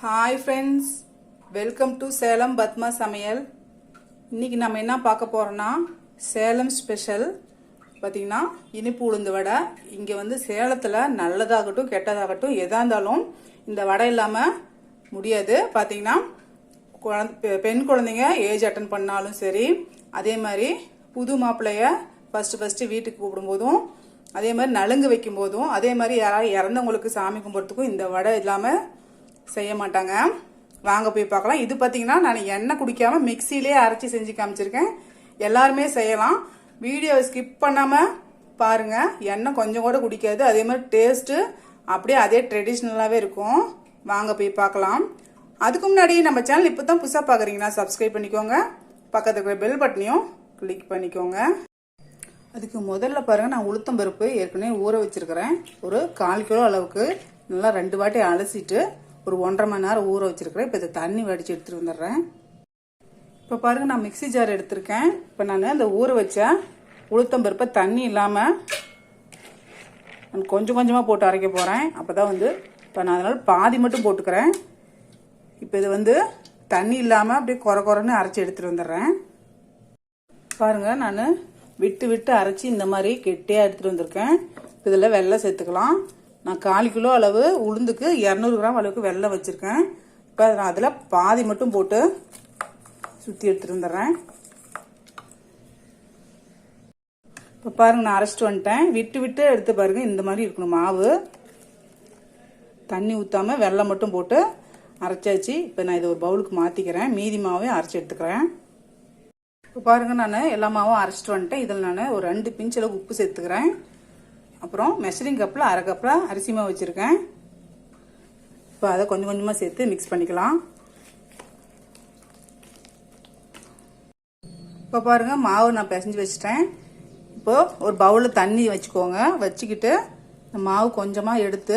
Hi friends welcome to Salem Padma சமையல் இன்னைக்கு நம்ம என்ன பார்க்க போகிறோன்னா சேலம் ஸ்பெஷல் பார்த்தீங்கன்னா இனிப்பு உளுந்து வடை. இங்கே வந்து சேலத்தில் நல்லதாகட்டும் கெட்டதாகட்டும் எதாக இருந்தாலும் இந்த வடை இல்லாமல் முடியாது. பார்த்தீங்கன்னா குழந்தை பெ- பெண் குழந்தைங்க ஏஜ் அட்டன் பண்ணாலும் சரி அதே மாதிரி புது மாப்பிள்ளைய ஃபஸ்ட்டு ஃபஸ்ட்டு வீட்டுக்கு கூப்பிடும்போதும் அதே மாதிரி நலுங்கு வைக்கும் போதும் அதே மாதிரி யாராவது இறந்தவங்களுக்கு சாமி கும்பிட்றதுக்கும் இந்த வடை இல்லாமல் செய்ய மாட்டாங்க. வாங்க போய் பார்க்கலாம். இது பார்த்தீங்கன்னா நான் எண்ணெய் குடிக்காமல் மிக்சியிலே அரைச்சி செஞ்சு காமிச்சிருக்கேன். எல்லாருமே செய்யலாம். வீடியோவை ஸ்கிப் பண்ணாமல் பாருங்க. எண்ணெய் கொஞ்சம் கூட குடிக்காது. அதே மாதிரி டேஸ்ட்டு அப்படியே அதே ட்ரெடிஷ்னலாகவே இருக்கும். வாங்க போய் பார்க்கலாம். அதுக்கு முன்னாடி நம்ம சேனல் இப்போ தான் புதுசாக பார்க்குறீங்கன்னா சப்ஸ்கிரைப் பண்ணிக்கோங்க. பக்கத்தில் இருக்கிற பெல் பட்டனையும் கிளிக் பண்ணிக்கோங்க. அதுக்கு முதல்ல பாருங்கள் நான் உளுத்தம் பருப்பு ஏற்கனவே ஊற வச்சிருக்கிறேன். ஒரு கால் கிலோ அளவுக்கு நல்லா ரெண்டு வாட்டி அலசிட்டு ஒரு ஒன்றரை மணி நேரம் ஊற வச்சிருக்கிறேன். இப்போ இதை தண்ணி வடிச்சு எடுத்துட்டு வந்துடுறேன். இப்போ பாருங்க நான் மிக்ஸி ஜார் எடுத்திருக்கேன். இப்போ நான் அந்த ஊற வச்ச உளுத்தம்பருப்பை தண்ணி இல்லாமல் நான் கொஞ்சம் கொஞ்சமாக போட்டு அரைக்க போகிறேன் அப்போ தான் வந்து இப்போ நான் அதனால் பாதி மட்டும் போட்டுக்கிறேன். இப்போ இது வந்து தண்ணி இல்லாமல் அப்படியே குறை குறைன்னு அரைச்சி எடுத்துகிட்டு வந்துடுறேன். பாருங்க நான் விட்டு விட்டு அரைச்சி இந்த மாதிரி கெட்டியாக எடுத்துகிட்டு வந்திருக்கேன். இதில் வெள்ளம் சேர்த்துக்கலாம். நான் கால் கிலோ அளவு உளுந்துக்கு இரநூறு கிராம் அளவுக்கு வெள்ளம் வச்சுருக்கேன். இப்போ நான் அதில் பாதி மட்டும் போட்டு சுற்றி எடுத்துகிட்டு வந்துடுறேன் இப்போ பாருங்க நான் அரைச்சிட்டு வந்துட்டேன். விட்டு விட்டு எடுத்து பாருங்கள் இந்த மாதிரி இருக்கணும் மாவு. தண்ணி ஊற்றாம வெல்லம் மட்டும் போட்டு அரைச்சாச்சு. இப்போ நான் இதை ஒரு பவுலுக்கு மாற்றிக்கிறேன் மீதி மாவையும் அரைச்சி எடுத்துக்கிறேன். இப்போ பாருங்க நான் எல்லா மாவும் அரைச்சிட்டு வந்துட்டேன். இதில் நான் ஒரு ரெண்டு பிஞ்ச் உப்பு சேர்த்துக்கிறேன். அப்புறம் மெஷரிங் கப்பில் அரை கப்பில் அரிசி மாவு வச்சுருக்கேன். இப்போ அதை கொஞ்சம் கொஞ்சமாக சேர்த்து மிக்ஸ் பண்ணிக்கலாம். இப்போ பாருங்க மாவு நான் பிசைஞ்சு வச்சுட்டேன். இப்போது ஒரு பவுலில் தண்ணி வச்சுக்கோங்க. வச்சுக்கிட்டு இந்த மாவு கொஞ்சமாக எடுத்து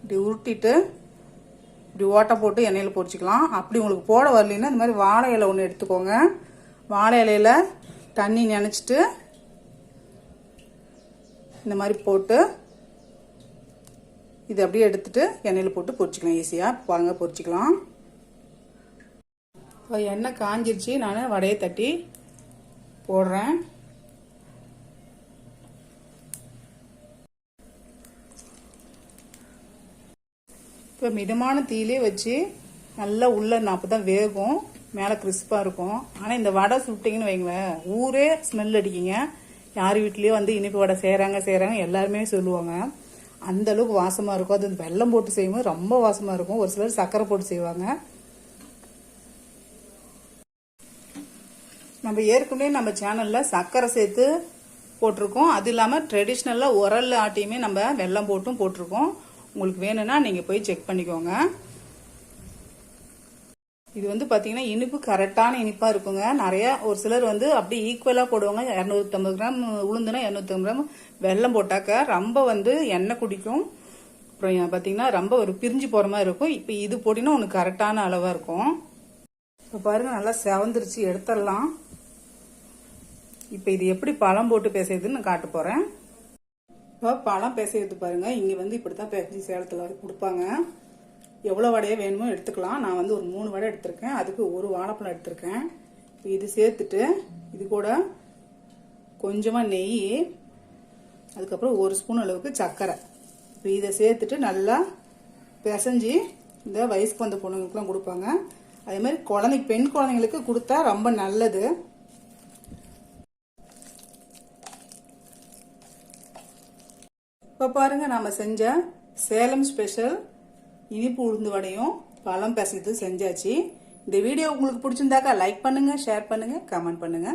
இப்படி உருட்டிட்டு இப்படி ஓட்டை போட்டு எண்ணெயில் பொரிச்சிக்கலாம். அப்படி உங்களுக்கு போட வரலைன்னா இந்த மாதிரி வாழை இலை ஒன்று எடுத்துக்கோங்க. வாழை இலையில தண்ணி நினச்சிட்டு இந்த மாதிரி போட்டு இது அப்படியே எடுத்துட்டு எண்ணெயில் போட்டு பொரிச்சிக்கலாம் ஈஸியாக பாருங்க பொரிச்சிக்கலாம். இப்போ எண்ணெய் காஞ்சிருச்சு. நான் வடையை தட்டி போடுறேன். இப்போ மிதமான தீயிலே வச்சு நல்லா உள்ள அப்போ தான் வேகும். மேலே கிறிஸ்பாக இருக்கும். ஆனால் இந்த வடை சுட்டிங்கன்னு வைங்களேன் ஊரே ஸ்மெல் அடிக்குங்க. யார் வீட்லேயோ வந்து இனிப்பு வடை செய்கிறாங்க செய்கிறாங்க எல்லாருமே சொல்லுவாங்க. அந்த அளவுக்கு வாசமாக இருக்கும். அது வெல்லம் போட்டு செய்யும்போது ரொம்ப வாசமாக இருக்கும். ஒரு சிலர் சர்க்கரை போட்டு செய்வாங்க. நம்ம ஏற்கனவே நம்ம சேனலில் சர்க்கரை சேர்த்து போட்டிருக்கோம். அது இல்லாமல் ட்ரெடிஷ்னலாக உரல் ஆட்டியுமே நம்ம வெல்லம் போட்டும் போட்டிருக்கோம். உங்களுக்கு வேணும்னா நீங்கள் போய் செக் பண்ணிக்கோங்க. இது வந்து பார்த்தீங்கன்னா இனிப்பு கரெக்டான இனிப்பாக இருக்குங்க. நிறைய ஒரு சிலர் வந்து அப்படியே ஈக்குவலாக போடுவாங்க. இரநூத்தம்பது கிராம் உளுந்துனா இரநூத்தம்பது கிராம் வெள்ளம் போட்டாக்க ரொம்ப வந்து எண்ணெய் குடிக்கும். அப்புறம் பார்த்தீங்கன்னா ரொம்ப ஒரு பிரிஞ்சு போகிற மாதிரி இருக்கும். இப்போ இது போட்டினா உனக்கு கரெக்டான அளவாக இருக்கும். இப்போ பாருங்க நல்லா செவந்துருச்சு. எடுத்துடலாம். இப்போ இது எப்படி பழம் போட்டு பேசுறதுன்னு நான் காட்ட போகிறேன் இப்போ பழம் பேசுறது பாருங்கள் இங்கே வந்து இப்படி தான் பேசி சேலத்தில் கொடுப்பாங்க. எவ்வளோ வடையை வேணுமோ எடுத்துக்கலாம். நான் வந்து ஒரு மூணு வடை எடுத்திருக்கேன். அதுக்கு ஒரு வாழைப்பழம் எடுத்திருக்கேன். இப்போ இது சேர்த்துட்டு இது கூட கொஞ்சமாக நெய் அதுக்கப்புறம் ஒரு ஸ்பூன் அளவுக்கு சர்க்கரை. இப்போ இதை சேர்த்துட்டு நல்லா பிசைஞ்சு இந்த வயசுக்கு வந்த பொண்ணுங்களுக்குலாம் கொடுப்பாங்க. அதே மாதிரி குழந்தை பெண் குழந்தைங்களுக்கு கொடுத்தா ரொம்ப நல்லது. இப்போ பாருங்கள் நாம செஞ்ச சேலம் ஸ்பெஷல் இனிப்பு உளுந்து வடையும் பழம் பேசுறது செஞ்சாச்சு. இந்த வீடியோ உங்களுக்கு பிடிச்சிருந்தாக்கா லைக் பண்ணுங்க ஷேர் பண்ணுங்க கமெண்ட் பண்ணுங்க.